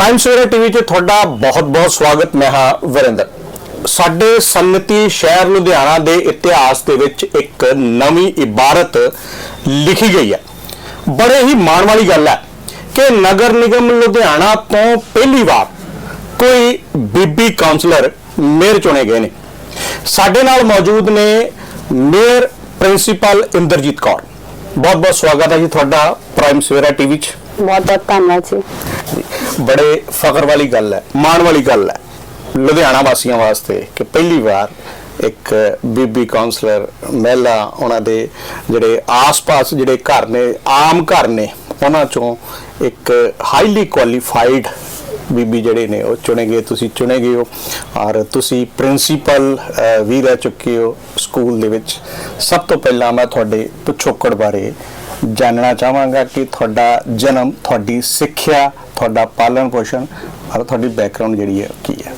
Prime ਸਵੇਰਾ TV 'ਚ ਤੁਹਾਡਾ ਬਹੁਤ-ਬਹੁਤ ਸਵਾਗਤ, ਮੈਂ ਹਾਂ ਵਰਿੰਦਰ। ਸਾਡੇ ਸੰਨਤੀ ਸ਼ਹਿਰ ਲੁਧਿਆਣਾ ਦੇ ਇਤਿਹਾਸ ਦੇ ਵਿੱਚ ਇੱਕ ਨਵੀਂ ਇਬਾਰਤ ਲਿਖੀ ਗਈ ਹੈ। ਬੜੇ ਹੀ ਮਾਣ ਵਾਲੀ ਗੱਲ ਹੈ ਕਿ ਨਗਰ ਨਿਗਮ ਲੁਧਿਆਣਾ ਤੋਂ ਪਹਿਲੀ ਵਾਰ ਕੋਈ ਬੀਬੀ ਕਾਉਂਸਲਰ ਮੇਅਰ ਚੁਣੇ ਗਏ ਨੇ। ਸਾਡੇ ਨਾਲ ਮੌਜੂਦ ਨੇ ਮੇਅਰ ਪ੍ਰਿੰਸੀਪਲ ਇੰਦਰਜੀਤ ਕੌਰ। ਬਹੁਤ-ਬਹੁਤ ਸਵਾਗਤ ਹੈ ਜੀ ਤੁਹਾਡਾ ਪ੍ਰਾਈਮ ਸਵੇਰਾ ਟੀਵੀ 'ਚ। ਬਹੁਤ ਬਹੁਤ ਧੰਨਵਾਦ ਜੀ। ਬੜੇ ਫਖਰ ਵਾਲੀ ਗੱਲ ਹੈ, ਮਾਣ ਵਾਲੀ ਗੱਲ ਹੈ। ਲੁਧਿਆਣਾ ਵਾਸੀਆਂ ਵਾਸਤੇ ਕਿ ਪਹਿਲੀ ਵਾਰ ਇੱਕ ਬੀਬੀ ਕਾਉਂਸਲਰ ਮਹਿਲਾ ਉਹਨਾਂ ਦੇ ਜਿਹੜੇ ਆਸ-ਪਾਸ ਜਿਹੜੇ ਘਰ ਨੇ, ਆਮ ਘਰ ਨੇ, ਉਹਨਾਂ ਚੋਂ ਇੱਕ ਹਾਈਲੀ ਕੁਆਲੀਫਾਈਡ ਬੀਬੀ ਜਿਹੜੇ ਨੇ, ਉਹ ਚੁਣੇ ਗਏ ਤੁਸੀਂ ਚੁਣੇ ਗਏ ਹੋ ਔਰ ਤੁਸੀਂ ਪ੍ਰਿੰਸੀਪਲ ਵੀ ਰਹਿ ਚੁੱਕੇ ਹੋ ਸਕੂਲ ਦੇ ਵਿੱਚ। ਸਭ ਤੋਂ ਪਹਿਲਾਂ ਮੈਂ ਤੁਹਾਡੇ ਪਿਛੋਕੜ ਬਾਰੇ ਜਾਣਨਾ ਚਾਹਾਂਗਾ ਕਿ ਤੁਹਾਡਾ ਜਨਮ, ਤੁਹਾਡੀ ਸਿੱਖਿਆ ਤੁਹਾਡਾ ਪਾਲਣ ਪੋਸ਼ਣ ਔਰ ਤੁਹਾਡੀ ਬੈਕਗ੍ਰਾਉਂਡ ਜਿਹੜੀ ਹੈ ਕੀ ਹੈ?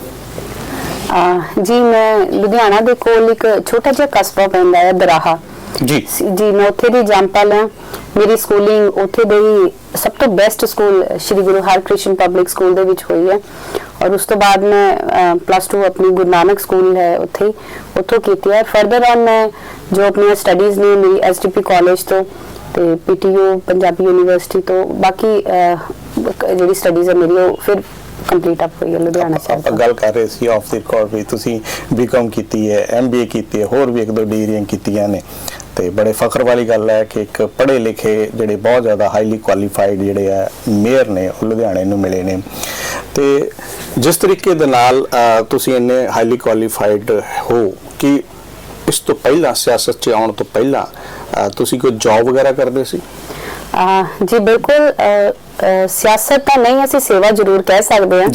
ਜੀ ਮੈਂ ਲੁਧਿਆਣਾ ਦੇ ਕੋਲ ਇੱਕ ਛੋਟਾ ਜਿਹਾ ਕਸਬਾ ਪੈਂਦਾ ਹੈ ਦਰਾਹਾ ਜੀ। ਜੀ ਮੈਂ ਉੱਥੇ ਦੀ ਜੰਪਲ ਹਾਂ। ਮੇਰੀ ਸਕੂਲਿੰਗ ਉੱਥੇ ਦੇ ਹੀ ਸਭ ਤੋਂ best school Shri Guru Harkrishan public school ਦੇ ਵਿੱਚ ਹੋਈ ਹੈ। ਔਰ ਉਸ ਤੋਂ ਬਾਅਦ ਮੈਂ ਪਲੱਸ 2 ਆਪਣੀ ਗੁਰੂ ਨਾਨਕ ਸਕੂਲ ਹੈ ਉੱਥੇ ਉੱਥੋਂ ਕੀਤੀ ਹੈ। ਫਰਦਰ ਔਨ ਮੈਂ ਜੋ ਆਪਣੀਆਂ ਸਟੱਡੀਜ਼ ਨੇ ਮੇਰੀ ਐਸਡੀਪੀ ਕਾਲਜ ਤੋਂ ਤੇ ਪੀਟੀਯੂ ਪੰਜਾਬੀ ਯੂਨੀਵਰਸਿਟੀ ਤੋਂ ਬਾਕੀ ਜਿਹੜੀ ਸਟੱਡੀਜ਼ ਹੈ ਮੇਰੀ ਉਹ ਫਿਰ ਕੰਪਲੀਟ ਅਪ ਹੋਈ ਹੈ ਲੁਧਿਆਣਾ ਸ਼ਹਿਰ ਆਪਾਂ ਤੋਂ। ਗੱਲ ਕਰ ਰਹੇ ਸੀ ਆਫ ਦੀ ਰਿਕਾਰਡ ਵੀ ਤੁਸੀਂ ਬੀਕਾਮ ਕੀਤੀ ਹੈ ਐਮਬੀਏ ਕੀਤੀ ਹੈ ਹੋਰ ਵੀ ਇੱਕ ਦੋ ਡਿਗਰੀਆਂ ਕੀਤੀਆਂ ਨੇ। ਤੇ ਬੜੇ ਫਖਰ ਵਾਲੀ ਗੱਲ ਹੈ ਕਿ ਇੱਕ ਪੜ੍ਹੇ ਲਿਖੇ ਜਿਹੜੇ ਬਹੁਤ ਜ਼ਿਆਦਾ ਹਾਈਲੀ ਕੁਆਲੀਫਾਈਡ ਜਿਹੜੇ ਆ ਮੇਅਰ ਨੇ ਉਹ ਲੁਧਿਆਣੇ ਨੂੰ ਮਿਲੇ ਨੇ। ਤੇ ਜਿਸ ਤਰੀਕੇ ਦੇ ਨਾਲ ਤੁਸੀਂ ਇੰਨੇ ਹਾਈਲੀ ਕੁਆਲੀਫਾਈਡ ਹੋ ਕਿ ਇਸ ਤੋਂ ਪਹਿਲਾਂ ਸਿਆਸਤ 'ਚ ਆਉਣ ਤੋਂ ਪਹਿਲਾਂ ਤੁਸੀਂ ਕੋਈ ਜੌਬ ਵਗੈਰਾ ਕਰਦੇ ਸੀ ਜੀ ਬਿਲਕੁਲ ਸਿਆਸਤ ਤਾਂ ਨਹੀਂ ਅਸੀਂ ਸੇਵਾ ਜ਼ਰੂਰ ਕਹਿ ਸਕਦੇ ਹਾਂ।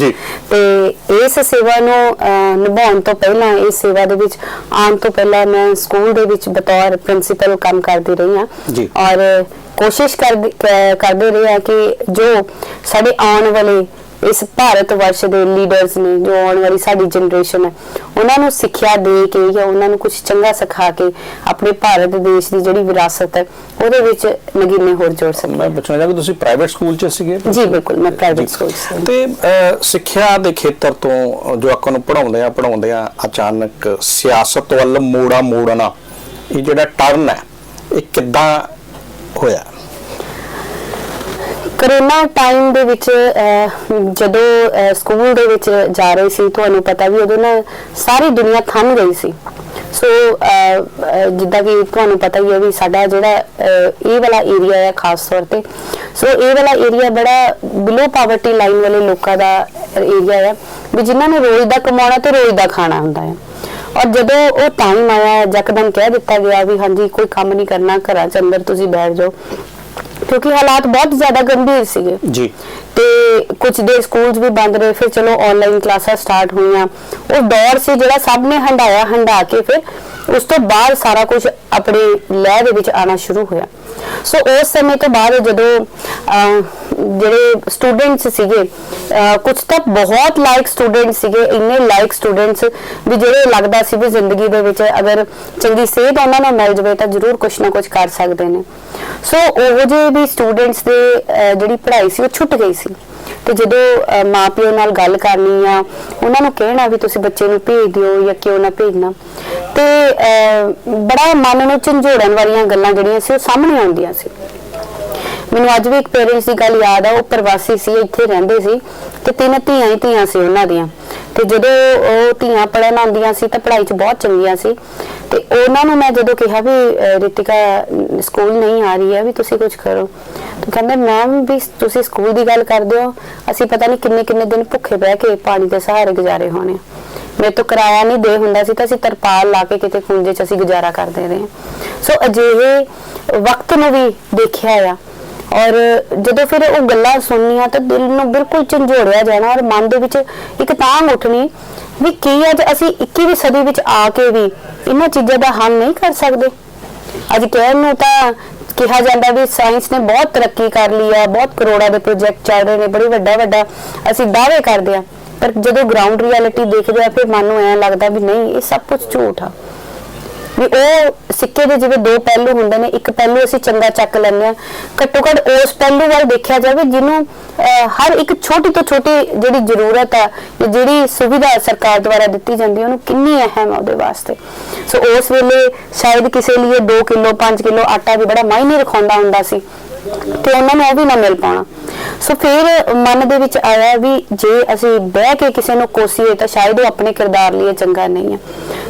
ਤੇ ਇਸ ਸੇਵਾ ਨੂੰ ਨਿਭਾਉਣ ਤੋਂ ਪਹਿਲਾਂ ਇਸ ਸੇਵਾ ਦੇ ਵਿੱਚ ਆਉਣ ਤੋਂ ਪਹਿਲਾਂ ਮੈਂ ਸਕੂਲ ਦੇ ਵਿੱਚ ਬਤੌਰ ਪ੍ਰਿੰਸੀਪਲ ਕੰਮ ਕਰਦੀ ਰਹੀ ਹਾਂ। ਔਰ ਕੋਸ਼ਿਸ਼ ਕਰਦ- ਰਹੇ ਹਾਂ ਕਿ ਜੋ ਸਾਡੇ ਆਉਣ ਵਾਲੇ ਇਸ ਭਾਰਤ ਵਰਸ਼ ਦੇ ਲੀਡਰਸ ਨੇ ਜੋ ਆਉਣ ਵਾਲੀ ਸਾਡੀ ਜਨਰੇਸ਼ਨ ਹੈ ਉਹਨਾਂ ਨੂੰ ਸਿੱਖਿਆ ਦੇ ਕੇ ਜਾਂ ਉਹਨਾਂ ਨੂੰ ਕੁਝ ਚੰਗਾ ਸਿਖਾ ਕੇ ਆਪਣੇ ਭਾਰਤ ਦੇਸ਼ ਦੀ ਜਿਹੜੀ ਵਿਰਾਸਤ ਹੈ ਉਹਦੇ ਵਿੱਚ ਨਗੀਨੇ ਹੋਰ ਜੋੜ ਸਕੀਏ ਮੈਂ ਪੁੱਛਣਾ ਚਾਹੁੰਦਾ ਤੁਸੀਂ ਪ੍ਰਾਈਵੇਟ ਸਕੂਲ 'ਚ ਸੀਗੇ? ਜੀ ਬਿਲਕੁਲ ਮੈਂ ਪ੍ਰਾਈਵੇਟ ਸਕੂਲ ਸੀ। ਤੇ ਸਿੱਖਿਆ ਦੇ ਖੇਤਰ ਤੋਂ ਜਵਾਕਾਂ ਨੂੰ ਪੜਾਉਂਦੇ ਆ ਪੜਾਉਂਦੇ ਆ ਅਚਾਨਕ ਸਿਆਸਤ ਵੱਲ ਮੋੜਾ ਮੋੜਨਾ ਇਹ ਜਿਹੜਾ ਟਰਨ ਹੈ ਇਹ ਕਿੱਦਾਂ ਹੋਇਆ? ਕਰੋਨਾ ਟਾਈਮ ਦੇ ਵਿੱਚ ਜਦੋਂ ਸਕੂਲ ਦੇ ਵਿੱਚ ਜਾ ਰਹੇ ਸੀ, ਤੁਹਾਨੂੰ ਪਤਾ ਵੀ ਉਦੋਂ ਨਾ ਸਾਰੀ ਦੁਨੀਆ ਥੰਮ ਗਈ ਸੀ। ਸੋ ਜਿੱਦਾਂ ਕਿ ਤੁਹਾਨੂੰ ਪਤਾ ਹੀ ਹੈ ਵੀ ਸਾਡਾ ਜਿਹੜਾ ਇਹ ਵਾਲਾ ਏਰੀਆ ਹੈ ਖਾਸ ਤੌਰ ਤੇ। ਸੋ ਇਹ ਵਾਲਾ ਏਰੀਆ ਬੜਾ ਬਿਲੋ ਪਾਵਰਟੀ ਲਾਈਨ ਵਾਲੇ ਲੋਕਾਂ ਦਾ ਏਰੀਆ ਹੈ ਵੀ ਜਿਨ੍ਹਾਂ ਨੇ ਰੋਜ਼ ਦਾ ਕਮਾਉਣਾ ਤੇ ਰੋਜ਼ ਦਾ ਖਾਣਾ ਹੁੰਦਾ ਹੈ। ਔਰ ਜਦੋਂ ਉਹ ਟਾਈਮ ਆਇਆ, ਜਕਦਮ ਕਹਿ ਦਿੱਤਾ ਗਿਆ ਵੀ ਹਾਂਜੀ, ਕੋਈ ਕੰਮ ਨਹੀਂ ਕਰਨਾ, ਘਰਾਂ 'ਚ ਅੰਦਰ ਤੁਸੀਂ ਬੈਠ ਜਾਓ। ਕਿਉਂਕਿ ਹਾਲਾਤ ਬਹੁਤ ਜ਼ਿਆਦਾ ਗੰਭੀਰ ਸੀਗੇ। ਜੀ। ਤੇ ਕੁਝ ਦੇ ਸਕੂਲਸ ਵੀ ਬੰਦ ਰਹੇ ਫਿਰ ਚਲੋ ਆਨਲਾਈਨ ਕਲਾਸਾਂ ਸਟਾਰਟ ਹੋਈਆਂ। ਉਹ ਦੌਰ ਸੀ ਜਿਹੜਾ ਸਭ ਨੇ ਹੰਡਾਇਆ ਹੰਡਾ ਕੇ ਫਿਰ ਉਸ ਤੋਂ ਬਾਅਦ ਸਾਰਾ ਕੁਝ ਆਪਣੇ ਲੈਅ ਦੇ ਵਿੱਚ ਆਣਾ ਸ਼ੁਰੂ ਹੋਇਆ। ਸੋ ਉਸ ਸਮੇਂ ਤੋਂ ਬਾਅਦ ਜਦੋਂ ਜਿਹੜੇ ਸਟੂਡੈਂਟਸ ਸੀਗੇ ਕੁਝ ਤਾਂ ਬਹੁਤ ਲਾਇਕ ਸਟੂਡੈਂਟਸ ਸੀਗੇ ਇੰਨੇ ਲਾਇਕ ਸਟੂਡੈਂਟਸ ਵੀ ਜਿਹੜੇ ਲੱਗਦਾ ਸੀ ਵੀ ਜ਼ਿੰਦਗੀ ਦੇ ਵਿੱਚ ਅਗਰ ਚੰਗੀ ਸਿਹਤ ਉਹਨਾਂ ਨੂੰ ਮਿਲ ਜਾਵੇ ਤਾਂ ਜ਼ਰੂਰ ਕੁਝ ਨਾ ਕੁਝ ਕਰ ਸਕਦੇ ਨੇ। ਸੋ ਉਹ ਜਿਹੇ ਵੀ ਸਟੂਡੈਂਟਸ ਦੇ ਜਿਹੜੀ ਪੜ੍ਹਾਈ ਸੀ, ਉਹ ਛੁੱਟ ਗਈ ਸੀ। ਤੇ ਜਦੋਂ ਮਾਪਿਓ ਨਾਲ ਗੱਲ ਕਰਨੀ ਆ, ਉਹਨਾਂ ਨੂੰ ਕਹਿਣਾ ਵੀ ਤੁਸੀਂ ਬੱਚੇ ਨੂੰ ਭੇਜ ਦਿਓ ਜਾਂ ਕਿਉਂ ਨਾ ਭੇਜਣਾ। ਤੇ ਬੜਾ ਮਨ ਨੂੰ ਝੰਜੋੜਨ ਵਾਲੀਆਂ ਗੱਲਾਂ ਜਿਹੜੀਆਂ ਸੀ, ਉਹ ਸਾਹਮਣੇ ਆਉਂਦੀਆਂ ਸੀ। ਮੈਨੂੰ ਅੱਜ ਵੀ ਇੱਕ ਪੇਰੈਂਟਸ ਦੀ ਗੱਲ ਯਾਦ ਆ, ਉਹ ਪ੍ਰਵਾਸੀ ਸੀ, ਇੱਥੇ ਰਹਿੰਦੇ ਸੀ, ਤੇ ਤਿੰਨ ਧੀਆਂ ਹੀ ਧੀਆਂ ਸੀ ਉਹਨਾਂ ਦੀਆਂ। ਤੇ ਜਦੋਂ ਉਹ ਧੀਆਂ ਪੜਨ ਆਉਂਦੀਆਂ ਸੀ, ਤਾਂ ਪੜ੍ਹਾਈ 'ਚ ਬਹੁਤ ਚੰਗੀਆਂ ਸੀ। ਤੇ ਉਹਨਾਂ ਨੂੰ ਮੈਂ ਜਦੋਂ ਕਿਹਾ ਵੀ ਰਿਤਿਕਾ ਸਕੂਲ ਨਹੀਂ ਆ ਰਹੀ ਹੈ, ਵੀ ਤੁਸੀਂ ਕੁਝ ਕਰੋ। ਤਾਂ ਕਹਿੰਦੇ, ਮੈਮ ਵੀ ਤੁਸੀਂ ਸਕੂਲ ਦੀ ਗੱਲ ਕਰਦੇ ਹੋ, ਅਸੀਂ ਪਤਾ ਨਹੀਂ ਕਿੰਨੇ ਕਿੰਨੇ ਦਿਨ ਭੁੱਖੇ ਬਹਿ ਕੇ ਪਾਣੀ ਦੇ ਸਹਾਰੇ ਗੁਜ਼ਾਰੇ ਹੋਣੇ ਮੇਰੇ ਤੋਂ ਕਿਰਾਇਆ ਨਹੀਂ ਦੇ ਹੁੰਦਾ ਸੀ ਤਾਂ ਅਸੀਂ ਤਰਪਾਲ ਲਾ ਕੇ ਕਿਤੇ ਖੁੰਝੇ 'ਚ ਅਸੀਂ ਗੁਜ਼ਾਰਾ ਕਰਦੇ ਰਹੇ ਸੋ ਅਜਿਹੇ ਵਕਤ ਨੂੰ ਵੀ ਦੇਖਿਆ ਆ। ਔਰ ਜਦੋਂ ਫਿਰ ਉਹ ਗੱਲਾਂ ਸੁਣਨੀਆਂ ਤਾਂ ਦਿਲ ਨੂੰ ਬਿਲਕੁਲ ਝੰਜੋੜਿਆ ਜਾਣਾ ਔਰ ਮਨ ਦੇ ਵਿੱਚ ਇੱਕ ਤਾਂਗ ਉੱਠਣੀ ਵੀ ਕੀ ਅੱਜ ਅਸੀਂ 21ਵੀਂ ਸਦੀ ਵਿੱਚ ਆ ਕੇ ਵੀ ਇਹਨਾਂ ਚੀਜ਼ਾਂ ਦਾ ਹੱਲ ਨਹੀਂ ਕਰ ਸਕਦੇ? ਅੱਜ ਕਹਿਣ ਨੂੰ ਤਾਂ ਕਿਹਾ ਜਾਂਦਾ ਵੀ ਸਾਇੰਸ ਨੇ ਬਹੁਤ ਤਰੱਕੀ ਕਰ ਲਈ ਆ, ਬਹੁਤ ਕਰੋੜਾਂ ਦੇ ਪ੍ਰੋਜੈਕਟ ਚੱਲ ਰਹੇ ਨੇ, ਬੜੀ ਵੱਡਾ ਵੱਡਾ ਅਸੀਂ ਦਾਅਵੇ ਕਰਦੇ ਆ। ਪਰ ਜਦੋਂ ਗਰਾਊਂਡ ਰਿਐਲਿਟੀ ਦੇਖਦੇ ਆ, ਫਿਰ ਮਨ ਨੂੰ ਐਂ ਲੱਗਦਾ ਵੀ ਨਹੀਂ, ਇਹ ਸਭ ਕੁਝ ਝੂਠ ਆ। ਵੀ ਉਹ ਸਿੱਕੇ ਦੇ ਜਿਵੇਂ ਦੋ ਪਹਿਲੂ ਹੁੰਦੇ ਨੇ, ਇੱਕ ਪਹਿਲੂ ਅਸੀਂ ਚੰਗਾ ਚੱਕ ਲੈਂਦੇ ਆ ਘੱਟੋ ਘੱਟ ਉਸ ਪਹਿਲੂ ਵੱਲ ਦੇਖਿਆ ਜਾਵੇ ਜਿਹਨੂੰ ਹਰ ਇੱਕ ਛੋਟੀ ਤੋਂ ਛੋਟੀ ਜਿਹੜੀ ਜ਼ਰੂਰਤ ਆ ਜਿਹੜੀ ਸੁਵਿਧਾ ਸਰਕਾਰ ਦੁਆਰਾ ਦਿੱਤੀ ਜਾਂਦੀ ਹੈ, ਉਹਨੂੰ ਕਿੰਨੀ ਅਹਿਮ ਆ ਉਹਦੇ ਵਾਸਤੇ। ਸੋ ਉਸ ਵੇਲੇ ਸ਼ਾਇਦ ਕਿਸੇ ਲਈ 2 ਕਿਲੋ 5 ਕਿਲੋ ਆਟਾ ਵੀ ਬੜਾ ਮਾਇਨੇ ਰਖਾਉਂਦਾ ਹੁੰਦਾ ਸੀ, ਤੇ ਉਹਨਾਂ ਨੂੰ ਉਹ ਵੀ ਨਾ ਮਿਲ ਪਾਉਣਾ। ਸੋ ਫਿਰ ਮਨ ਦੇ ਵਿੱਚ ਆਇਆ ਵੀ ਜੇ ਅਸੀਂ ਬਹਿ ਕੇ ਕਿਸੇ ਨੂੰ ਕੋਸੀਏ ਤਾਂ ਸ਼ਾਇਦ ਉਹ ਆਪਣੇ ਕਿਰਦਾਰ ਲਈ ਚੰਗਾ ਨਹੀਂ ਹੈ।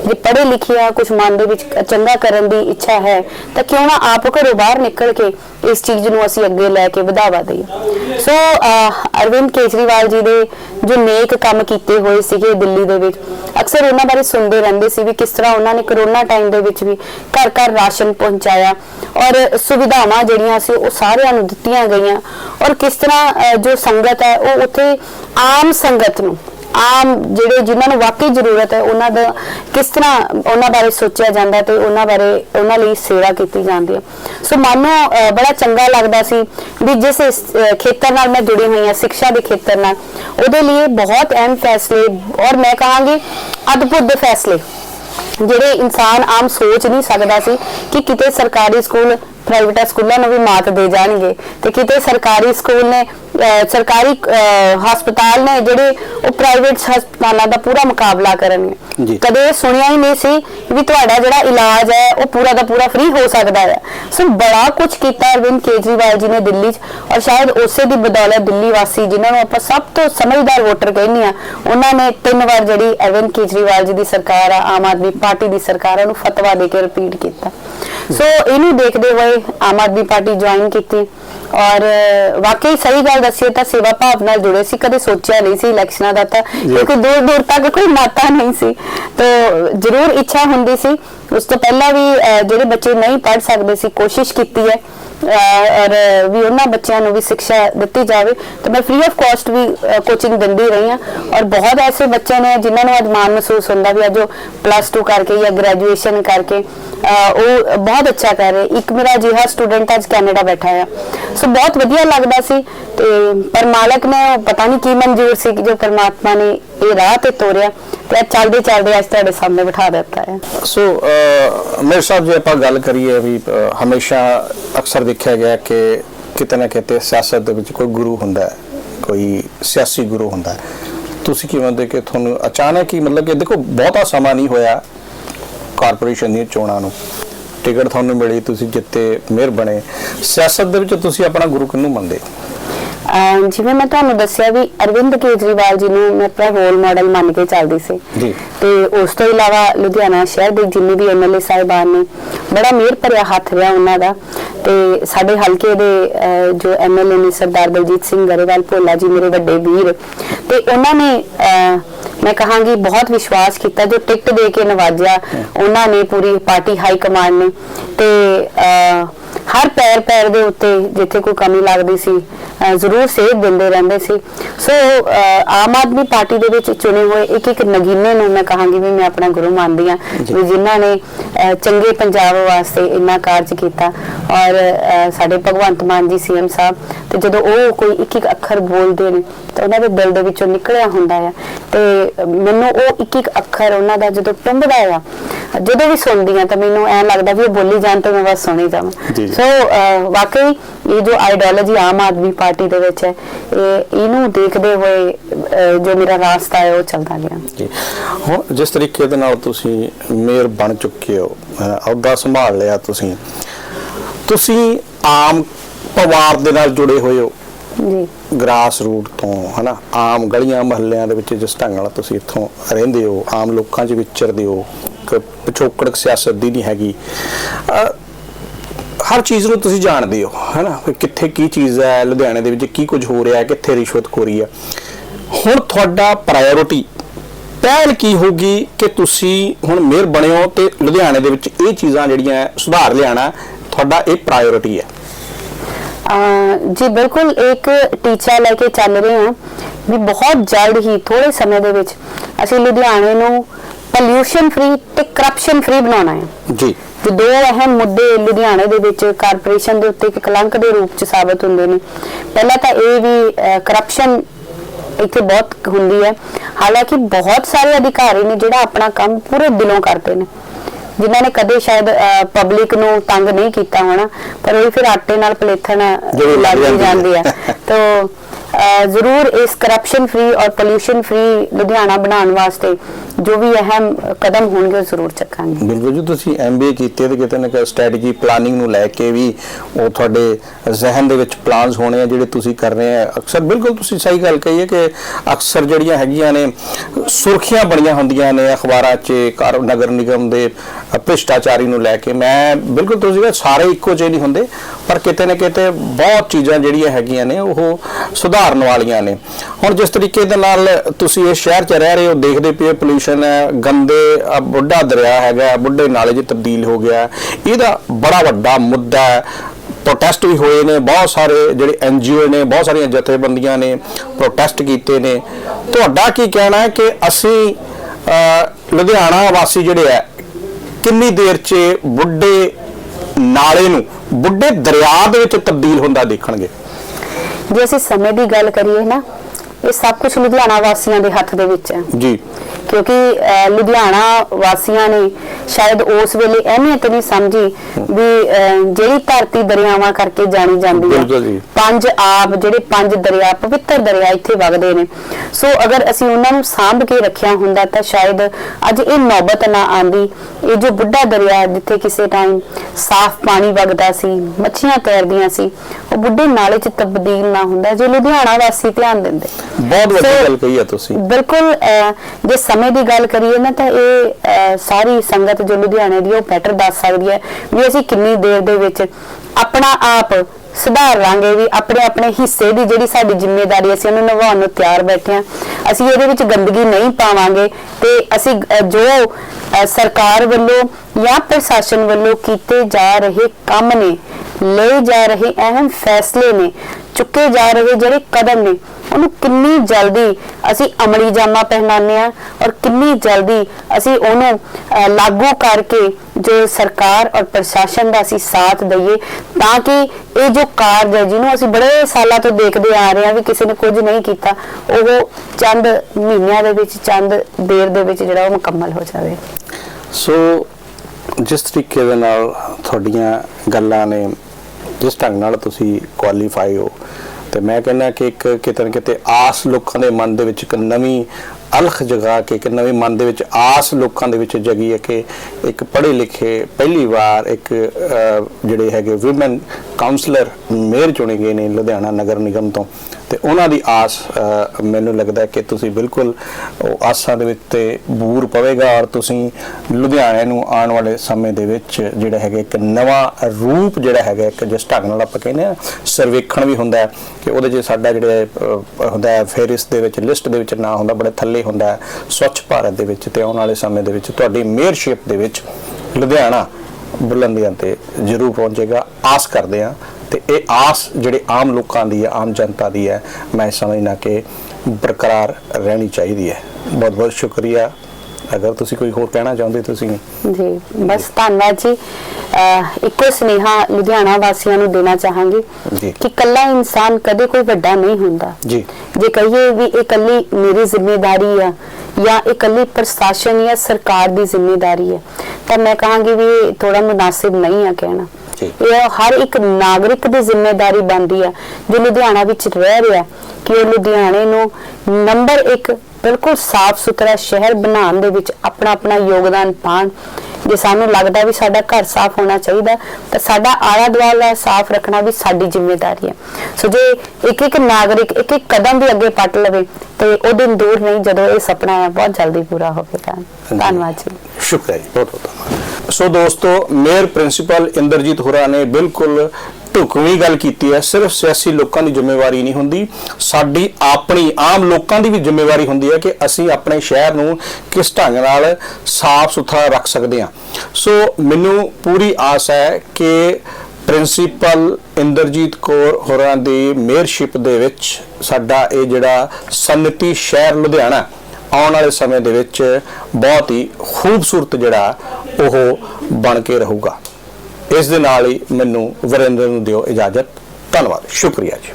ਜੇ ਪੜ੍ਹੇ ਲਿਖਿਆ ਕੁਝ ਮਨ ਦੇ ਵਿੱਚ ਚੰਗਾ ਕਰਨ ਦੀ ਇੱਛਾ ਹੈ, ਤਾਂ ਕਿਉਂ ਨਾ ਆਪ ਘਰੋਂ ਬਾਹਰ ਨਿਕਲ ਕੇ ਇਸ ਚੀਜ਼ ਨੂੰ ਅਸੀਂ ਅੱਗੇ ਲੈ ਕੇ ਵਧਾਵਾ ਦਈਏ। ਸੋ ਅਰਵਿੰਦ ਕੇਜਰੀਵਾਲ ਜੀ ਦੇ ਜੋ ਨੇਕ ਕੰਮ ਕੀਤੇ ਹੋਏ ਸੀਗੇ ਦਿੱਲੀ ਦੇ ਵਿੱਚ, ਅਕਸਰ ਉਹਨਾਂ ਬਾਰੇ ਸੁਣਦੇ ਰਹਿੰਦੇ ਸੀ ਵੀ ਕਿਸ ਤਰ੍ਹਾਂ ਉਹਨਾਂ ਨੇ ਕਰੋਨਾ ਟਾਈਮ ਦੇ ਵਿੱਚ ਵੀ ਘਰ ਘਰ ਰਾਸ਼ਨ ਪਹੁੰਚਾਇਆ ਔਰ ਸੁਵਿਧਾਵਾਂ ਜਿਹੜੀਆਂ ਸੀ ਉਹ ਸਾਰਿਆਂ ਨੂੰ ਦਿੱਤੀਆਂ ਗਈਆਂ ਔਰ ਕਿਸ ਤਰ੍ਹਾਂ ਜੋ ਸੰਗਤ ਹੈ ਉਹ ਉੱਥੇ ਆਮ ਸੰਗਤ ਨੂੰ ਆਮ ਜਿਹੜੇ ਜਿਨ੍ਹਾਂ ਨੂੰ ਵਾਕਈ ਜ਼ਰੂਰਤ ਹੈ, ਉਹਨਾਂ ਦਾ ਕਿਸ ਤਰ੍ਹਾਂ ਉਹਨਾਂ ਬਾਰੇ ਸੋਚਿਆ ਜਾਂਦਾ ਤੇ ਉਹਨਾਂ ਬਾਰੇ ਉਹਨਾਂ ਲਈ ਸੇਵਾ ਕੀਤੀ ਜਾਂਦੀ ਹੈ। ਸੋ ਮਨ ਨੂੰ ਬੜਾ ਚੰਗਾ ਲੱਗਦਾ ਸੀ ਵੀ ਜਿਸ ਖੇਤਰ ਨਾਲ ਮੈਂ ਜੁੜੀ ਹੋਈ ਹਾਂ, ਸਿੱਖਿਆ ਦੇ ਖੇਤਰ ਨਾਲ, ਉਹਦੇ ਲਈ ਬਹੁਤ ਅਹਿਮ ਫੈਸਲੇ ਔਰ ਮੈਂ ਕਹਾਂਗੀ ਅਦਭੁਤ ਦੇ ਫੈਸਲੇ। ਜਿਹੜੇ ਇਨਸਾਨ ਆਮ ਸੋਚ ਨਹੀਂ ਸਕਦਾ ਸੀ ਕਿ ਕਿਤੇ ਸਰਕਾਰੀ ਸਕੂਲ ਪ੍ਰਾਈਵੇਟ ਸਕੂਲਾਂ ਨੂੰ ਵੀ ਮਾਤ ਦੇ ਜਾਣਗੇ ਤੇ ਕਿਤੇ ਸਰਕਾਰੀ ਸਕੂਲ ਨੇ ਸਰਕਾਰੀ ਹਸਪਤਾਲ ਨੇ ਜਿਹੜੇ ਉਹ ਪ੍ਰਾਈਵੇਟ ਹਸਪਤਾਲਾਂ ਦਾ ਪੂਰਾ ਮੁਕਾਬਲਾ ਕਰਨਗੇ। ਕਦੇ ਸੁਣਿਆ ਹੀ ਨਹੀਂ ਸੀ ਵੀ ਤੁਹਾਡਾ ਜਿਹੜਾ ਇਲਾਜ ਹੈ ਉਹ ਪੂਰਾ ਦਾ ਪੂਰਾ ਫ੍ਰੀ ਹੋ ਸਕਦਾ ਹੈ। ਸੋ ਬੜਾ ਕੁਝ ਕੀਤਾ ਅਰਵਿੰਦ ਕੇਜਰੀਵਾਲ ਜੀ ਨੇ ਦਿੱਲੀ 'ਚ ਔਰ ਸ਼ਾਇਦ ਉਸੇ ਦੀ ਬਦੌਲਤ ਦਿੱਲੀ ਵਾਸੀ ਜਿਨ੍ਹਾਂ ਨੂੰ ਆਪਾਂ ਸਭ ਤੋਂ ਸਮਝਦਾਰ ਵੋਟਰ ਕਹਿੰਦੇ ਆ ਉਹਨਾਂ ਨੇ ਤਿੰਨ ਵਾਰ ਜਿਹੜੀ ਅਰਵਿੰਦ ਕੇਜਰੀਵਾਲ ਜੀ ਦੀ ਸਰਕਾਰ ਆ ਆਮ ਆਦਮੀ ਪਾਰਟੀ ਦੀ ਸਰਕਾਰ ਉਹਨੂੰ ਫਤਵਾ ਦੇ ਕੇ ਰਿਪੀਟ ਕੀਤਾ। ਸੋ ਇਹਨੂੰ ਦੇਖਦੇ ਹੋਏ ਆਮ ਆਦਮੀ ਪਾਰਟੀ ਜੁਆਇਨ ਕੀਤੀ। ਔਰ ਵਾਕਈ ਸਹੀ ਗੱਲ ਦੱਸੀਏ ਤਾਂ ਸੇਵਾ ਭਾਵ ਨਾਲ ਜੁੜੇ ਸੀ ਕਦੇ ਸੋਚਿਆ ਨਹੀਂ ਸੀ ਇਲੈਕਸ਼ਨਾਂ ਦਾ ਤਾਂ। ਕਿਉਂਕਿ ਦੂਰ ਦੂਰ ਤੱਕ ਕੋਈ ਨਾਤਾ ਨਹੀਂ ਸੀ। ਤਾਂ ਜ਼ਰੂਰ ਇੱਛਾ ਹੁੰਦੀ ਸੀ ਉਸ ਤੋਂ ਪਹਿਲਾਂ ਵੀ ਜਿਹੜੇ ਬੱਚੇ ਨਹੀਂ ਪੜ੍ਹ ਸਕਦੇ ਸੀ, ਕੋਸ਼ਿਸ਼ ਕੀਤੀ ਹੈ ਔਰ ਵੀ ਉਹਨਾਂ ਬੱਚਿਆਂ ਨੂੰ ਵੀ ਸਿੱਖਿਆ ਦਿੱਤੀ ਜਾਵੇ, ਤਾਂ ਮੈਂ ਫ੍ਰੀ ਆਫ ਕਾਸਟ ਵੀ ਕੋਚਿੰਗ ਦਿੰਦੀ ਰਹੀ ਹਾਂ। ਔਰ ਬਹੁਤ ਐਸੇ ਬੱਚੇ ਨੇ ਜਿਨ੍ਹਾਂ ਨੂੰ ਅੱਜ ਮਾਣ ਮਹਿਸੂਸ ਹੁੰਦਾ ਵੀ ਅੱਜ ਉਹ ਪਲੱਸ 2 ਕਰਕੇ ਜਾਂ ਗ੍ਰੈਜੂਏਸ਼ਨ ਕਰਕੇ ਉਹ ਬਹੁਤ ਅੱਛਾ ਕਰ ਰਹੇ। ਇੱਕ ਮੇਰਾ ਅਜਿਹਾ ਸਟੂਡੈਂਟ ਅੱਜ ਕੈਨੇਡਾ ਬੈਠਾ ਆ ਸੋ ਬਹੁਤ ਵਧੀਆ ਲੱਗਦਾ ਸੀ, ਤੇ ਪਰ ਮਾਲਕ ਨੇ ਉਹ ਪਤਾ ਨਹੀਂ ਕੀ ਮਨਜ਼ੂਰ ਸੀ ਜੋ ਪਰਮਾਤਮਾ ਨੇ ਇਹ ਰਾਹ ਤੇ ਤੋਰਿਆ ਤੇ ਚੱਲਦੇ ਚੱਲਦੇ ਅੱਜ ਤੁਹਾਡੇ ਸਾਹਮਣੇ ਬਿਠਾ ਦਿੱਤਾ ਹੈ। ਸੋ ਮੇਰੇ ਸਾਹਿਬ, ਜੇ ਆਪਾਂ ਗੱਲ ਕਰੀਏ ਵੀ ਹਮੇਸ਼ਾ ਅਕਸਰ ਦੇਖਿਆ ਗਿਆ ਕਿ ਕਿਤੇ ਨਾ ਕਿਤੇ ਸਿਆਸਤ ਦੇ ਵਿੱਚ ਕੋਈ ਗੁਰੂ ਹੁੰਦਾ ਹੈ, ਕੋਈ ਸਿਆਸੀ ਗੁਰੂ ਹੁੰਦਾ ਹੈ। ਤੁਸੀਂ ਕਿਵੇਂ ਦੇ ਕਿ ਤੁਹਾਨੂੰ ਅਚਾਨਕ ਹੀ ਮਤਲਬ ਕਿ ਦੇਖੋ, ਬਹੁਤਾ ਸਮਾਂ ਨਹੀਂ ਹੋਇਆ ਕਾਰਪੋਰੇਸ਼ਨ ਦੀਆਂ ਚੋਣਾਂ ਨੂੰ। ਟਿਕਟ ਤੁਹਾਨੂੰ ਮਿਲੀ, ਤੁਸੀਂ ਜਿੱਤੇ ਮੇਅਰ ਬਣੇ। ਸਿਆਸਤ ਦੇ ਵਿੱਚ ਤੁਸੀਂ ਆਪਣਾ ਗੁਰੂ ਕਿਹਨੂੰ ਮੰਨਦੇ? ਜਿਵੇਂ ਮੈਂ ਤੁਹਾਨੂੰ ਦੱਸਿਆ ਵੀ ਅਰਵਿੰਦ ਕੇਜਰੀਵਾਲ ਜੀ ਨੂੰ ਮੈਂ ਆਪਣਾ ਰੋਲ ਮਾਡਲ ਮੰਨ ਕੇ ਚੱਲਦੀ ਸੀ। ਜੀ। ਤੇ ਉਸ ਤੋਂ ਇਲਾਵਾ ਲੁਧਿਆਣਾ ਸ਼ਹਿਰ ਦੇ ਜਿੰਨੇ ਵੀ ਐਮਐਲਏ ਸਾਹਿਬਾਨ ਨੇ ਬੜਾ ਮਿਹਰ ਭਰਿਆ ਹੱਥ ਰਿਹਾ ਉਹਨਾਂ ਦਾ। ਤੇ ਸਾਡੇ ਹਲਕੇ ਦੇ ਜੋ ਐਮਐਲਏ ਨੇ ਸਰਦਾਰ ਬਲਜੀਤ ਸਿੰਘ ਗਰੇਵਾਲ ਭੋਲਾ ਜੀ ਮੇਰੇ ਵੱਡੇ ਵੀਰ ਤੇ ਉਹਨਾਂ ਨੇ ਮੈਂ ਕਹਾਂਗੀ ਬਹੁਤ ਵਿਸ਼ਵਾਸ ਕੀਤਾ ਜੋ ਟਿਕਟ ਦੇ ਕੇ ਨਵਾਜਿਆ ਉਹਨਾਂ ਨੇ ਪੂਰੀ ਪਾਰਟੀ ਹਾਈ ਕਮਾਂਡ ਨੇ। ਤੇ ਹਰ ਪੈਰ ਪੈਰ ਦੇ ਉੱਤੇ ਜਿੱਥੇ ਕੋਈ ਕਮੀ ਲੱਗਦੀ ਸੀ ਜ਼ਰੂਰ ਸੇਧ ਦਿੰਦੇ ਰਹਿੰਦੇ ਸੀ। ਸੋ ਆਮ ਆਦਮੀ ਪਾਰਟੀ ਦੇ ਵਿੱਚ ਚੁਣੇ ਹੋਏ ਇੱਕ ਇੱਕ ਨਗੀਨੇ ਨੂੰ ਮੈਂ ਕਹਾਂਗੀ ਵੀ ਮੈਂ ਆਪਣਾ ਗੁਰੂ ਮੰਨਦੀ ਹਾਂ ਵੀ ਜਿਨ੍ਹਾਂ ਨੇ ਚੰਗੇ ਪੰਜਾਬ ਵਾਸਤੇ ਇੰਨਾ ਕਾਰਜ ਕੀਤਾ। ਔਰ ਸਾਡੇ ਭਗਵੰਤ ਮਾਨ ਜੀ ਸੀਐਮ ਸਾਹਿਬ ਤੇ ਜਦੋਂ ਉਹ ਕੋਈ ਇੱਕ ਇੱਕ ਅੱਖਰ ਬੋਲਦੇ ਨੇ ਤਾਂ ਉਹਨਾਂ ਦੇ ਦਿਲ ਦੇ ਵਿੱਚੋਂ ਨਿਕਲਿਆ ਹੁੰਦਾ ਆ। ਤੇ ਮੈਨੂੰ ਉਹ ਇੱਕ ਇੱਕ ਅੱਖਰ ਉਹਨਾਂ ਦਾ ਜਦੋਂ ਟੁੰਬਦਾ ਆ ਜਦੋਂ ਵੀ ਸੁਣਦੀ ਆ ਤਾਂ ਮੈਨੂੰ ਐ ਲੱਗਦਾ ਵੀ ਉਹ ਬੋਲੀ ਜਾਣ ਤੇ ਮੈਂ ਬਸ ਸੁਣੀ ਜਾਵਾਂ। ਸੋ ਵਾਕਈ ਇਹ ਜੋ ਆਈਡੀਓਲੋਜੀ ਆਮ ਆਦਮੀ ਪਾਰਟੀ ਦੇ ਵਿੱਚ ਹੈ ਇਹ ਇਹਨੂੰ ਦੇਖਦੇ ਹੋਏ ਜੋ ਮੇਰਾ ਰਾਸਤਾ ਹੈ ਉਹ ਚੱਲਦਾ ਗਿਆ। ਜੀ। ਹੁਣ ਜਿਸ ਤਰੀਕੇ ਦੇ ਨਾਲ ਤੁਸੀਂ ਮੇਅਰ ਬਣ ਚੁੱਕੇ ਹੋ ਅਹ ਅਹੁਦਾ ਸੰਭਾਲ ਲਿਆ ਤੁਸੀਂ ਤੁਸੀਂ ਆਮ ਪਰਿਵਾਰ ਦੇ ਨਾਲ ਜੁੜੇ ਹੋਏ ਹੋ। ਜੀ। ਗ੍ਰਾਸ ਰੂਟ ਤੋਂ ਹਨਾ? ਆਮ ਗਲੀਆਂ ਮਹੱਲਿਆਂ ਦੇ ਵਿੱਚ ਜਿਸ ਢੰਗ ਨਾਲ ਤੁਸੀਂ ਇੱਥੋਂ ਰਹਿੰਦੇ ਹੋ ਆਮ ਲੋਕਾਂ 'ਚ ਵਿਚਰਦੇ ਹੋ ਕਿ ਪਿਛੋਕੜ ਸਿਆਸਤ ਦੀ ਨਹੀਂ ਹੈਗੀ। ਹਰ ਚੀਜ਼ ਨੂੰ ਤੁਸੀਂ ਜਾਣਦੇ ਹੋ ਹਨਾ? ਕਿੱਥੇ ਕੀ ਚੀਜ਼ ਹੈ ਲੁਧਿਆਣੇ ਦੇ ਵਿੱਚ ਕੀ ਕੁਝ ਹੋ ਰਿਹਾ ਹੈ ਕਿੱਥੇ ਰਿਸ਼ਵਤਖੋਰੀ ਹੈ। ਹੁਣ ਤੁਹਾਡਾ ਪ੍ਰਾਇੋਰਟੀ ਪਹਿਲ ਕੀ ਹੋਗੀ ਕਿ ਤੁਸੀਂ ਹੁਣ ਮੇਅਰ ਬਣੇ ਹੋ ਤੇ ਲੁਧਿਆਣੇ ਦੇ ਵਿੱਚ ਇਹ ਚੀਜ਼ਾਂ ਜਿਹੜੀਆਂ ਸੁਧਾਰ ਲਿਆਣਾ ਤੁਹਾਡਾ ਇਹ ਪ੍ਰਾਇੋਰਟੀ ਹੈ? ਜੀ ਬਿਲਕੁਲ ਇੱਕ ਟੀਚਾ ਲੈ ਕੇ ਚੱਲ ਰਹੇ ਹਾਂ ਵੀ ਬਹੁਤ ਜਲਦ ਹੀ ਥੋੜੇ ਸਮੇਂ ਦੇ ਵਿੱਚ ਅਸੀਂ ਲੁਧਿਆਣੇ ਨੂੰ ਪੋਲਿਊਸ਼ਨ ਫ੍ਰੀ ਤੇ ਕਰਪਸ਼ਨ ਫ੍ਰੀ ਬਣਾਉਣਾ ਹੈ। ਜੀ। ਤੇ ਦੋ ਅਹਿਮ ਮੁੱਦੇ ਲੁਧਿਆਣੇ ਦੇ ਵਿੱਚ ਕਾਰਪੋਰੇਸ਼ਨ ਦੇ ਉੱਤੇ ਇੱਕ ਕਲੰਕ ਦੇ ਰੂਪ ਚ ਸਾਬਤ ਹੁੰਦੇ ਨੇ। ਪਹਿਲਾ ਤਾਂ ਇਹ ਵੀ ਕਰਪਸ਼ਨ ਇੱਥੇ ਬਹੁਤ ਹੁੰਦੀ ਹੈ। ਹਾਲਾਂਕਿ ਬਹੁਤ ਸਾਰੇ ਅਧਿਕਾਰੀ ਨੇ ਜਿਹੜਾ ਆਪਣਾ ਕੰਮ ਪੂਰੇ ਦਿਲੋਂ ਕਰਦੇ ਨੇ। ਜਿਨ੍ਹਾਂ ਨੇ ਕਦੇ ਸ਼ਾਇਦ ਪਬਲਿਕ ਨੂੰ ਤੰਗ ਨਹੀਂ ਕੀਤਾ ਹੋਣਾ ਪਰ ਉਹ ਫਿਰ ਆਟੇ ਨਾਲ ਪਲੇਥਣ ਲੱਗ ਜਾਂਦੀ ਹੈ। ਤੋ ਜ਼ਰੂਰ ਇਸ ਕਰਪਸ਼ਨ ਫ੍ਰੀ ਔਰ ਪੋਲਿਊਸ਼ਨ ਫ੍ਰੀ ਲੁਧਿਆਣਾ ਬਣਾਉਣ ਵਾਸਤੇ ਜੋ ਵੀ ਅਹਿਮ ਕਦਮ ਹੋਣਗੇ ਜ਼ਰੂਰ ਚੱਕਾਂਗੇ। ਬਿਲਕੁਲ ਜੀ ਤੁਸੀਂ ਐਮਬੀਏ ਕੀਤੀ ਤੇ ਕਿਤੇ ਨਾ ਕਿਤੇ ਸਟ੍ਰੈਟਜੀ ਪਲਾਨਿੰਗ ਨੂੰ ਲੈ ਕੇ ਵੀ ਉਹ ਤੁਹਾਡੇ ਜ਼ਿਹਨ ਦੇ ਵਿੱਚ ਪਲਾਨਸ ਹੋਣੇ ਆ ਜਿਹੜੇ ਤੁਸੀਂ ਕਰ ਰਹੇ ਆ। ਅਕਸਰ ਬਿਲਕੁਲ ਤੁਸੀਂ ਸਹੀ ਗੱਲ ਕਹੀ ਹੈ ਕਿ ਅਕਸਰ ਜਿਹੜੀਆਂ ਹੈਗੀਆਂ ਨੇ ਸੁਰਖੀਆਂ ਬਣੀਆਂ ਹੁੰਦੀਆਂ ਨੇ ਅਖਬਾਰਾਂ 'ਚ ਕਾਰ ਨਗਰ ਨਿਗਮ ਦੇ ਭ੍ਰਿਸ਼ਟਾਚਾਰੀ ਨੂੰ ਲੈ ਕੇ ਮੈਂ ਬਿਲਕੁਲ ਤੁਸੀਂ ਕਿਹਾ ਸਾਰੇ ਇੱਕੋ ਜਿਹੇ ਨਹੀਂ ਹੁੰਦੇ, ਪਰ ਕਿਤੇ ਨਾ ਕਿਤੇ ਬਹੁਤ ਚੀਜ਼ਾਂ ਜਿਹੜੀਆਂ ਹੈਗੀਆਂ ਨੇ, ਉਹ ਸੁਧਾਰਨ ਵਾਲੀਆਂ ਨੇ। ਹੁਣ ਜਿਸ ਤਰੀਕੇ ਦੇ ਨਾਲ ਤੁਸੀਂ ਇਸ ਸ਼ਹਿਰ 'ਚ ਰਹਿ ਰਹੇ ਹੋ, ਦੇਖਦੇ ਪਏ ਪੋਲੂਸ਼ਨ ਹੈ, ਗੰਦੇ ਬੁੱਢਾ ਦਰਿਆ ਹੈਗਾ, ਬੁੱਢੇ ਨਾਲੇ 'ਚ ਤਬਦੀਲ ਹੋ ਗਿਆ। ਇਹਦਾ ਬੜਾ ਵੱਡਾ ਮੁੱਦਾ ਹੈ। ਪ੍ਰੋਟੈਸਟ ਵੀ ਹੋਏ ਨੇ, ਬਹੁਤ ਸਾਰੇ ਜਿਹੜੇ ਐਨਜੀਓ ਨੇ, ਬਹੁਤ ਸਾਰੀਆਂ ਜਥੇਬੰਦੀਆਂ ਨੇ ਪ੍ਰੋਟੈਸਟ ਕੀਤੇ ਨੇ। ਤੁਹਾਡਾ ਕੀ ਕਹਿਣਾ ਹੈ ਕਿ ਅਸੀਂ ਲੁਧਿਆਣਾ ਵਾਸੀ ਜਿਹੜੇ ਹੈ ਕਿੰਨੀ ਦੇਰ 'ਚ ਬੁੱਢੇ ਨਾਲੇ ਨੂੰ ਬੁੱਢੇ ਦਰਿਆ ਦੇ ਵਿੱਚ ਤਬਦੀਲ ਹੁੰਦਾ ਦੇਖਣਗੇ? ਜੇ ਅਸੀਂ ਸਮੇਂ ਦੀ ਗੱਲ ਕਰੀਏ ਨਾ ਇਹ ਸਭ ਕੁਝ ਲੁਧਿਆਣਾ ਵਾਸੀਆਂ ਦੇ ਹੱਥ ਦੇ ਵਿੱਚ ਹੈ। ਜੀ। ਕਿਉਂਕਿ ਲੁਧਿਆਣਾ ਵਾਸੀਆਂ ਨੇ ਸ਼ਾਇਦ ਉਸ ਵੇਲੇ ਅਹਿਮੀਅਤ ਨਹੀਂ ਸਮਝੀ ਵੀ ਜਿਹੜੀ ਧਰਤੀ ਦਰਿਆਵਾਂ ਕਰਕੇ ਜਾਣੀ ਜਾਂਦੀ ਜੀ। ਪੰਜ ਆਬ ਜਿਹੜੇ ਪੰਜ ਦਰਿਆ ਪਵਿੱਤਰ ਦਰਿਆ ਇੱਥੇ ਵਗਦੇ ਨੇ। ਸੋ ਅਗਰ ਅਸੀਂ ਉਹਨਾਂ ਨੂੰ ਸਾਂਭ ਕੇ ਰੱਖਿਆ ਹੁੰਦਾ ਤਾਂ ਸ਼ਾਇਦ ਅੱਜ ਇਹ ਨੌਬਤ ਨਾ ਆਂਦੀ। ਇਹ ਜੋ ਬੁੱਢਾ ਦਰਿਆ ਹੈ, ਜਿੱਥੇ ਕਿਸੇ ਟਾਈਮ ਸਾਫ਼ ਪਾਣੀ ਵਗਦਾ ਸੀ ਮੱਛੀਆਂ ਤੈਰਦੀਆਂ ਸੀ ਉਹ ਬੁੱਢੇ ਨਾਲੇ 'ਚ ਤਬਦੀਲ ਨਾ ਹੁੰਦਾ ਜੇ ਲੁਧਿਆਣਾ ਵਾਸੀ ਧਿਆਨ ਦਿੰਦੇ। ਬਹੁਤ ਸੋ- ਗੱਲ ਕਹੀ ਹੈ ਤੁਸੀਂ। ਬਿਲਕੁਲ ਜੇ ਸਮੇਂ ਦੀ ਗੱਲ ਕਰੀਏ ਨਾ ਤਾਂ ਇਹ ਸਾਰੀ ਸੰਗਤ ਜੋ ਲੁਧਿਆਣੇ ਦੀ ਉਹ ਬੈਟਰ ਦੱਸ ਸਕਦੀ ਹੈ ਵੀ ਅਸੀਂ ਕਿੰਨੀ ਦੇਰ ਦੇ ਵਿੱਚ ਆਪਣਾ ਆਪ ਸੁਧਾਰ ਲਾਂਗੇ ਵੀ ਆਪਣੇ ਆਪਣੇ ਹਿੱਸੇ ਦੀ ਜਿਹੜੀ ਸਾਡੀ ਜ਼ਿੰਮੇਵਾਰੀ ਅਸੀਂ ਉਹਨੂੰ ਨਿਭਾਉਣ ਨੂੰ ਤਿਆਰ ਬੈਠੇ ਹਾਂ। ਅਸੀਂ ਇਹਦੇ ਵਿੱਚ ਗੰਦਗੀ ਨਹੀਂ ਪਾਵਾਂਗੇ ਤੇ ਅਸੀਂ ਜੋ ਸਰਕਾਰ ਵੱਲੋਂ ਜਾਂ ਪ੍ਰਸ਼ਾਸਨ ਵੱਲੋਂ ਕੀਤੇ ਜਾ ਰਹੇ ਕੰਮ ਨੇ ਲਏ ਜਾ ਰਹੇ ਅਹਿਮ ਫੈਸਲੇ ਨੇ, ਚੁੱਕੇ ਜਾ ਰਹੇ ਜਿਹੜੇ ਕਦਮ ਨੇ, ਉਹਨੂੰ ਕਿੰਨੀ ਜਲਦੀ ਅਸੀਂ ਅਮਲੀ ਜਾਮਾ ਪਹਿਨਾਉਂਦੇ ਆ ਔਰ ਕਿੰਨੀ ਜਲਦੀ ਅਸੀਂ ਉਹਨੂੰ ਲਾਗੂ ਕਰਕੇ ਜੋ ਸਰਕਾਰ ਔਰ ਪ੍ਰਸ਼ਾਸਨ ਦਾ ਅਸੀਂ ਸਾਥ ਦਈਏ, ਤਾਂ ਕਿ ਇਹ ਜੋ ਕਾਰਜ ਹੈ, ਜਿਹਨੂੰ ਅਸੀਂ ਬੜੇ ਸਾਲਾਂ ਤੋਂ ਦੇਖਦੇ ਆ ਰਹੇ ਹਾਂ ਵੀ ਕਿਸੇ ਨੇ ਕੁਝ ਨਹੀਂ ਕੀਤਾ, ਉਹ ਚੰਦ ਮਹੀਨਿਆਂ ਦੇ ਵਿੱਚ, ਚੰਦ ਦੇਰ ਦੇ ਵਿੱਚ ਜਿਹੜਾ ਉਹ ਮੁਕੰਮਲ ਹੋ ਜਾਵੇ। ਸੋ ਜਿਸ ਤਰੀਕੇ ਦੇ ਨਾਲ ਤੁਹਾਡੀਆਂ ਗੱਲਾਂ ਨੇ ਜਿਸ ਢੰਗ ਨਾਲ ਤੁਸੀਂ ਕੁਆਲੀਫਾਈ ਹੋ। ਤੇ ਮੈਂ ਕਹਿੰਦਾ ਕਿ ਇੱਕ ਕਿਤੇ ਨਾ ਕਿਤੇ ਆਸ ਲੋਕਾਂ ਦੇ ਮਨ ਦੇ ਵਿੱਚ ਇੱਕ ਨਵੀਂ ਅਲਖ ਜਗਾ ਕੇ ਇੱਕ ਨਵੇਂ ਮਨ ਦੇ ਵਿੱਚ ਆਸ ਲੋਕਾਂ ਦੇ ਵਿੱਚ ਜਗੀ ਹੈ ਕਿ ਇੱਕ ਪੜ੍ਹੇ ਲਿਖੇ ਪਹਿਲੀ ਵਾਰ ਇੱਕ ਜਿਹੜੇ ਹੈਗੇ ਔਮਨ ਕਾਉਂਸਲਰ ਮੇਅਰ ਚੁਣੇ ਗਏ ਨੇ ਲੁਧਿਆਣਾ ਨਗਰ ਨਿਗਮ ਤੋਂ। ਤੇ ਉਹਨਾਂ ਦੀ ਆਸ ਮੈਨੂੰ ਲੱਗਦਾ ਕਿ ਤੁਸੀਂ ਬਿਲਕੁਲ ਉਹ ਆਸਾਂ ਦੇ ਵਿੱਚ ਤੇ ਬੂਰ ਪਵੇਗਾ ਔਰ ਤੁਸੀਂ ਲੁਧਿਆਣੇ ਨੂੰ ਆਉਣ ਵਾਲੇ ਸਮੇਂ ਦੇ ਵਿੱਚ ਜਿਹੜਾ ਹੈਗਾ ਇੱਕ ਨਵਾਂ ਰੂਪ ਜਿਹੜਾ ਹੈਗਾ ਇੱਕ ਜਿਸ ਢੰਗ ਨਾਲ ਆਪਾਂ ਕਹਿੰਦੇ ਆ ਸਰਵੇਖਣ ਵੀ ਹੁੰਦਾ ਕਿ ਉਹਦੇ 'ਚ ਸਾਡਾ ਜਿਹੜੇ ਹੁੰਦਾ ਹੈ ਫੇਰਿਸ ਦੇ ਵਿੱਚ ਲਿਸਟ ਦੇ ਵਿੱਚ ਨਾ ਹੁੰਦਾ, ਬੜੇ ਥੱਲੇ ਹੁੰਦਾ ਹੈ। ਸਵੱਛ ਭਾਰਤ ਦੇ ਵਿੱਚ ਤੇ ਆਉਣ ਵਾਲੇ ਸਮੇਂ ਦੇ ਵਿੱਚ ਤੁਹਾਡੀ ਮੇਅਰਸ਼ਿਪ ਦੇ ਵਿੱਚ ਲੁਧਿਆਣਾ ਬੁਲੰਦੀਆਂ ਤੇ ਜ਼ਰੂਰ ਪਹੁੰਚੇਗਾ। ਆਸ ਕਰਦੇ ਹਾਂ ਤੇ ਇਹ ਆਸ ਜਿਹੜੇ ਆਮ ਲੋਕਾਂ ਦੀ ਹੈ, ਆਮ ਜਨਤਾ ਦੀ ਹੈ, ਮੈਂ ਸਮਝਦਾ ਕਿ ਬਰਕਰਾਰ ਰਹਿਣੀ ਚਾਹੀਦੀ ਹੈ। ਬਹੁਤ ਬਹੁਤ ਸ਼ੁਕਰੀਆ। ਅਗਰ ਤੁਸੀਂ ਕੋਈ ਹੋਰ ਕਹਿਣਾ ਚਾਹੁੰਦੇ ਤੁਸੀਂ। ਜੀ ਬਸ ਧੰਨਵਾਦ ਜੀ। ਇੱਕੋ ਸੁਨੇਹਾ ਲੁਧਿਆਣਾ ਵਾਸੀਆਂ ਨੂੰ ਦੇਣਾ ਚਾਹਾਂਗੀ। ਕਿ ਕੱਲਾ ਇਨਸਾਨ ਕਦੇ ਕੋਈ ਵੱਡਾ ਨਹੀਂ ਹੁੰਦਾ। ਜੀ। ਜੇ ਕਹੀਏ ਵੀ ਇਹ ਕੱਲੀ ਮੇਰੀ ਜ਼ਿੰਮੇਵਾਰੀ ਆ ਜਾਂ ਇਹ ਕੱਲੀ ਪ੍ਰਸ਼ਾਸਨ ਜਾਂ ਸਰਕਾਰ ਦੀ ਜ਼ਿੰਮੇਵਾਰੀ ਹੈ ਤਾਂ ਮੈਂ ਕਹਾਂਗੀ ਵੀ ਇਹ ਥੋੜਾ ਮੁਨਾਸਿਬ ਨਹੀਂ ਆ ਕਹਿਣਾ। ਇਹ ਹਰ ਇੱਕ ਨਾਗਰਿਕ ਦੀ ਜ਼ਿੰਮੇਵਾਰੀ ਬਣਦੀ ਆ। ਜੋ ਲੁਧਿਆਣਾ ਵਿੱਚ ਰਹਿ ਰਿਹਾ ਕਿ ਉਹ ਲੁਧਿਆਣੇ ਨੂੰ ਨੰਬਰ 1 ਬਿਲਕੁਲ ਸਾਫ਼ ਸੁਥਰਾ ਸ਼ਹਿਰ ਬਣਾਉਣ ਦੇ ਵਿੱਚ ਆਪਣਾ ਆਪਣਾ ਯੋਗਦਾਨ ਪਾਣ ਜੇ ਸਾਨੂੰ ਲੱਗਦਾ ਵੀ ਸਾਡਾ ਘਰ ਸਾਫ਼ ਹੋਣਾ ਚਾਹੀਦਾ ਤਾਂ ਸਾਡਾ ਆਲਾ ਦੁਆਲਾ ਸਾਫ਼ ਰੱਖਣਾ ਵੀ ਸਾਡੀ ਜ਼ਿੰਮੇਵਾਰੀ ਹੈ। ਸੋ ਜੇ ਇੱਕ ਇੱਕ ਨਾਗਰਿਕ ਇੱਕ ਇੱਕ ਕਦਮ ਵੀ ਅੱਗੇ ਪੱਟ ਲਵੇ ਤੇ ਉਹ ਦਿਨ ਦੂਰ ਨਹੀਂ ਜਦੋਂ ਇਹ ਸੁਪਨਾ ਹੈ ਬਹੁਤ ਜਲਦੀ ਪੂਰਾ ਹੋਵੇਗਾ। ਧੰਨਵਾਦ ਜੀ। ਸ਼ੁਕਰੀਆ ਬਹੁਤ ਬਹੁਤ ਸੋ ਦੋਸਤੋ ਮੇਅਰ ਪ੍ਰਿੰਸੀਪਲ ਇੰਦਰਜੀਤ ਹੁਰਾ ਨੇ ਬਿਲਕੁਲ ਢੁਕਵੀਂ ਗੱਲ ਕੀਤੀ ਹੈ, ਸਿਰਫ ਸਿਆਸੀ ਲੋਕਾਂ ਦੀ ਜ਼ਿੰਮੇਵਾਰੀ ਨਹੀਂ ਹੁੰਦੀ, ਸਾਡੀ ਆਪਣੀ ਆਮ ਲੋਕਾਂ ਦੀ ਵੀ ਜ਼ਿੰਮੇਵਾਰੀ ਹੁੰਦੀ ਹੈ ਕਿ ਅਸੀਂ ਆਪਣੇ ਸ਼ਹਿਰ ਨੂੰ ਕਿਸ ਢੰਗ ਨਾਲ ਸਾਫ਼ ਸੁਥਰਾ ਰੱਖ ਸਕਦੇ ਹਾਂ। ਸੋ ਮੈਨੂੰ ਪੂਰੀ ਆਸ ਹੈ ਕਿ ਪ੍ਰਿੰਸੀਪਲ ਇੰਦਰਜੀਤ ਕੌਰ ਹੋਰਾਂ ਦੀ ਮੇਅਰਸ਼ਿਪ ਦੇ ਵਿੱਚ ਸਾਡਾ ਇਹ ਜਿਹੜਾ ਸੰਨਤੀ ਸ਼ਹਿਰ ਲੁਧਿਆਣਾ ਆਉਣ ਵਾਲੇ ਸਮੇਂ ਦੇ ਵਿੱਚ ਬਹੁਤ ਹੀ ਖੂਬਸੂਰਤ ਜਿਹੜਾ ਉਹ ਬਣ ਕੇ ਰਹੂਗਾ। ਇਸ ਦੇ ਨਾਲ ਹੀ ਮੈਨੂੰ ਵਰਿੰਦਰ ਨੂੰ ਦਿਓ ਇਜਾਜ਼ਤ। ਧੰਨਵਾਦ। ਸ਼ੁਕਰੀਆ ਜੀ।